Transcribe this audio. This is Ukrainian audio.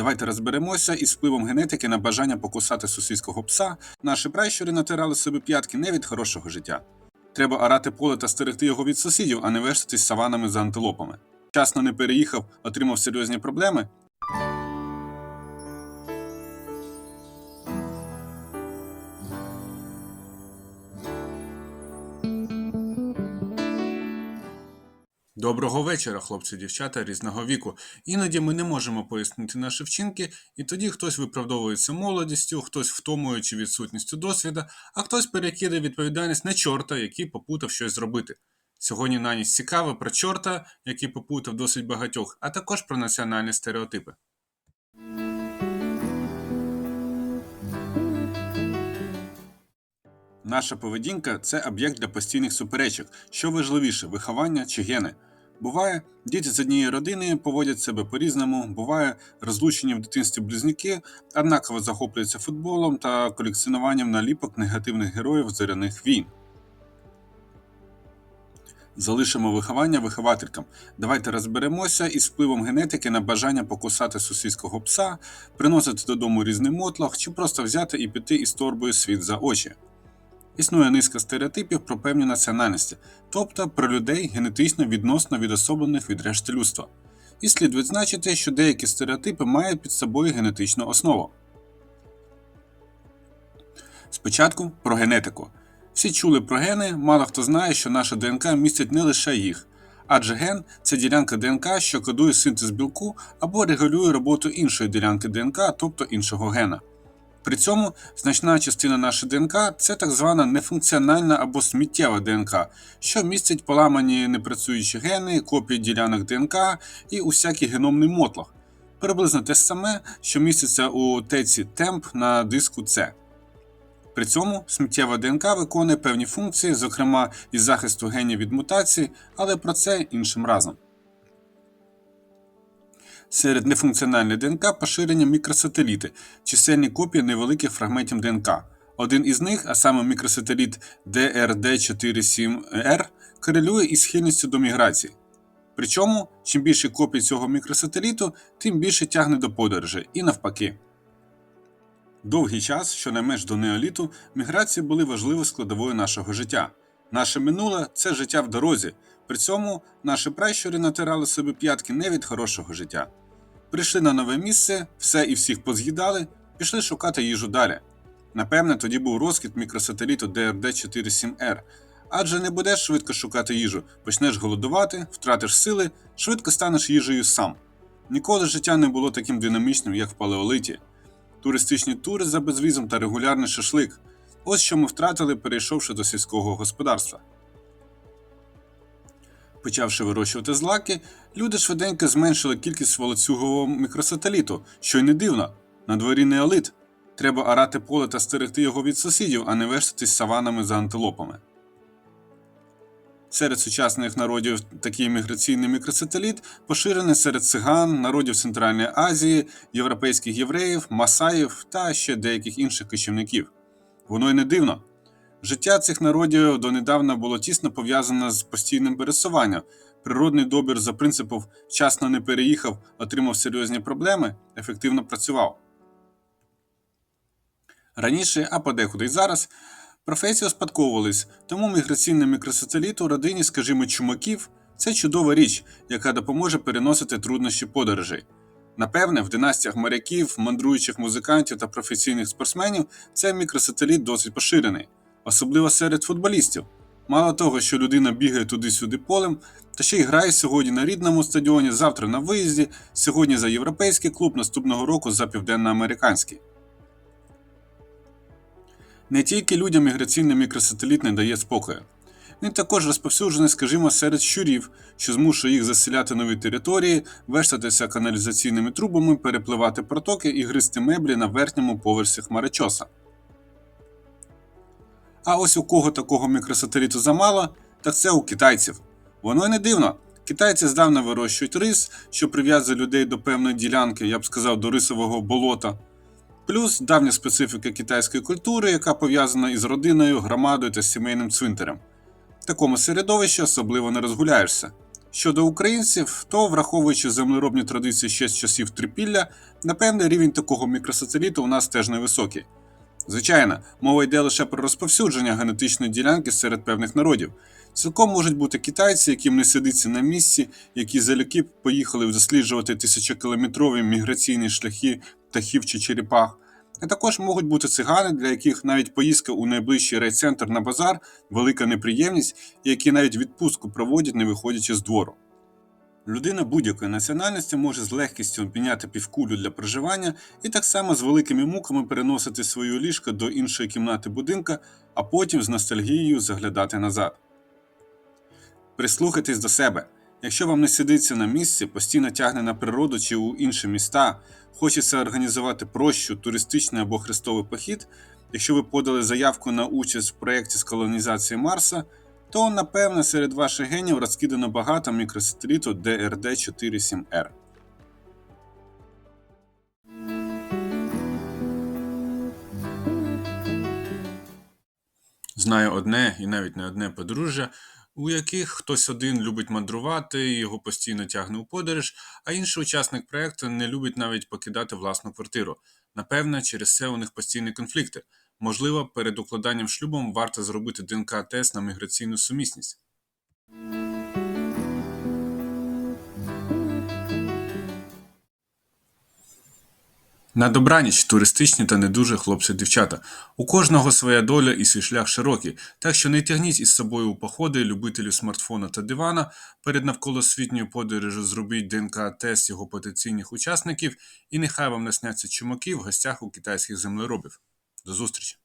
Давайте розберемося із впливом генетики на бажання покусати сусідського пса. Наші пращури натирали собі п'ятки не від хорошого життя. Треба орати поле та стерегти його від сусідів, а не вештатись саванами за антилопами. Вчасно не переїхав, отримав серйозні проблеми. Доброго вечора, хлопці, дівчата різного віку. Іноді ми не можемо пояснити наші вчинки, і тоді хтось виправдовується молодістю, хтось втомуючи відсутністю досвіда, а хтось перекидає відповідальність на чорта, який попутав щось зробити. Сьогодні на ніч цікаво про чорта, який попутав досить багатьох, а також про національні стереотипи. Наша поведінка це об'єкт для постійних суперечок. Що важливіше, виховання чи гени? Буває, діти з однієї родини поводять себе по-різному, буває, розлучені в дитинстві близнюки однаково захоплюються футболом та колекціонуванням наліпок негативних героїв зоряних війн. Залишимо виховання вихователькам. Давайте розберемося із впливом генетики на бажання покусати сусідського пса, приносити додому різний мотлох чи просто взяти і піти із торбою світ за очі. Існує низка стереотипів про певні національності, тобто про людей генетично відносно відособлених від решти людства. І слід відзначити, що деякі стереотипи мають під собою генетичну основу. Спочатку про генетику. Всі чули про гени, мало хто знає, що наша ДНК містить не лише їх. Адже ген це ділянка ДНК, що кодує синтез білку або регулює роботу іншої ділянки ДНК, тобто іншого гена. При цьому значна частина нашої ДНК це так звана нефункціональна або сміттєва ДНК, що містить поламані непрацюючі гени, копії ділянок ДНК і усякий геномний мотлох. Приблизно те саме, що міститься у теці темп на диску С. При цьому сміттєва ДНК виконує певні функції, зокрема із захисту генів від мутацій, але про це іншим разом. Серед нефункціональної ДНК поширені мікросателіти, чисельні копії невеликих фрагментів ДНК. Один із них, а саме мікросателіт DRD47R, корелює із схильністю до міграції. Причому, чим більше копій цього мікросателіту, тим більше тягне до подорожей, і навпаки. Довгий час, щонайменш до неоліту, міграції були важливою складовою нашого життя. Наше минуле це життя в дорозі. При цьому наші пращури натирали собі п'ятки не від хорошого життя. Прийшли на нове місце, все і всіх поз'їдали, пішли шукати їжу далі. Напевне, тоді був розквіт мікросателіту DRD47R, адже не будеш швидко шукати їжу, почнеш голодувати, втратиш сили, швидко станеш їжею сам. Ніколи життя не було таким динамічним, як в палеолиті. Туристичні тури за безвізом та регулярний шашлик ось що ми втратили, перейшовши до сільського господарства. Почавши вирощувати злаки, люди швиденько зменшили кількість волоцюгового мікросателіту, що й не дивно. На дворі неолит. Треба орати поле та стерегти його від сусідів, а не вештатись саванами за антилопами. Серед сучасних народів такий міграційний мікросателіт поширений серед циган, народів Центральної Азії, європейських євреїв, масаїв та ще деяких інших кочівників. Воно й не дивно. Життя цих народів донедавна було тісно пов'язане з постійним пересуванням. Природний добір за принципом вчасно не переїхав, отримав серйозні проблеми, ефективно працював. Раніше, а подекуди й зараз, професії успадковувались, тому міграційний мікросателіт у родині, скажімо, чумаків це чудова річ, яка допоможе переносити труднощі подорожей. Напевне, в династіях моряків, мандруючих музикантів та професійних спортсменів цей мікросателіт досить поширений, особливо серед футболістів. Мало того, що людина бігає туди-сюди полем, та ще й грає сьогодні на рідному стадіоні, завтра на виїзді, сьогодні за європейський клуб, наступного року за південноамериканський. Не тільки людям міграційний мікросателіт не дає спокою. Він також розповсюджений, скажімо, серед щурів, що змушує їх заселяти нові території, вештатися каналізаційними трубами, перепливати протоки і гризти меблі на верхньому поверсі хмарочоса. А ось у кого такого мікросателіту замало, так це у китайців. Воно й не дивно. Китайці здавна вирощують рис, що прив'язує людей до певної ділянки, я б сказав, до рисового болота. Плюс давня специфіка китайської культури, яка пов'язана із родиною, громадою та сімейним цвинтарем. В такому середовищі особливо не розгуляєшся. Щодо українців, то враховуючи землеробні традиції ще з часів трипілля, напевне, рівень такого мікросателіту у нас теж невисокий. Звичайно, мова йде лише про розповсюдження генетичної ділянки серед певних народів. Цілком можуть бути китайці, яким не сидиться на місці, які залюбки поїхали досліджувати тисячокілометрові міграційні шляхи птахів чи черепах. А також можуть бути цигани, для яких навіть поїздка у найближчий райцентр на базар велика неприємність, і які навіть відпустку проводять, не виходячи з двору. Людина будь-якої національності може з легкістю обміняти півкулю для проживання і так само з великими муками переносити свою ліжко до іншої кімнати будинка, а потім з ностальгією заглядати назад. Прислухайтесь до себе. Якщо вам не сидиться на місці, постійно тягне на природу чи у інші міста, хочеться організувати прощу, туристичний або хрестовий похід, якщо ви подали заявку на участь в проєкті з колонізації Марса, то напевне серед ваших генів розкидано багато мікросателіту DRD-47R. Знаю одне і навіть не одне подружжя, у яких хтось один любить мандрувати, і його постійно тягне у подорож, а інший учасник проекту не любить навіть покидати власну квартиру. Напевне, через це у них постійні конфлікти. Можливо, перед укладанням шлюбом варто зробити ДНК-тест на міграційну сумісність. На добраніч, туристичні та не дуже хлопці-дівчата. У кожного своя доля і свій шлях широкий, так що не тягніть із собою у походи любителів смартфона та дивана. Перед навколосвітньою подорожю зробіть ДНК-тест його потенційних учасників, і нехай вам не сняться чумаки в гостях у китайських землеробів. До зустрічі!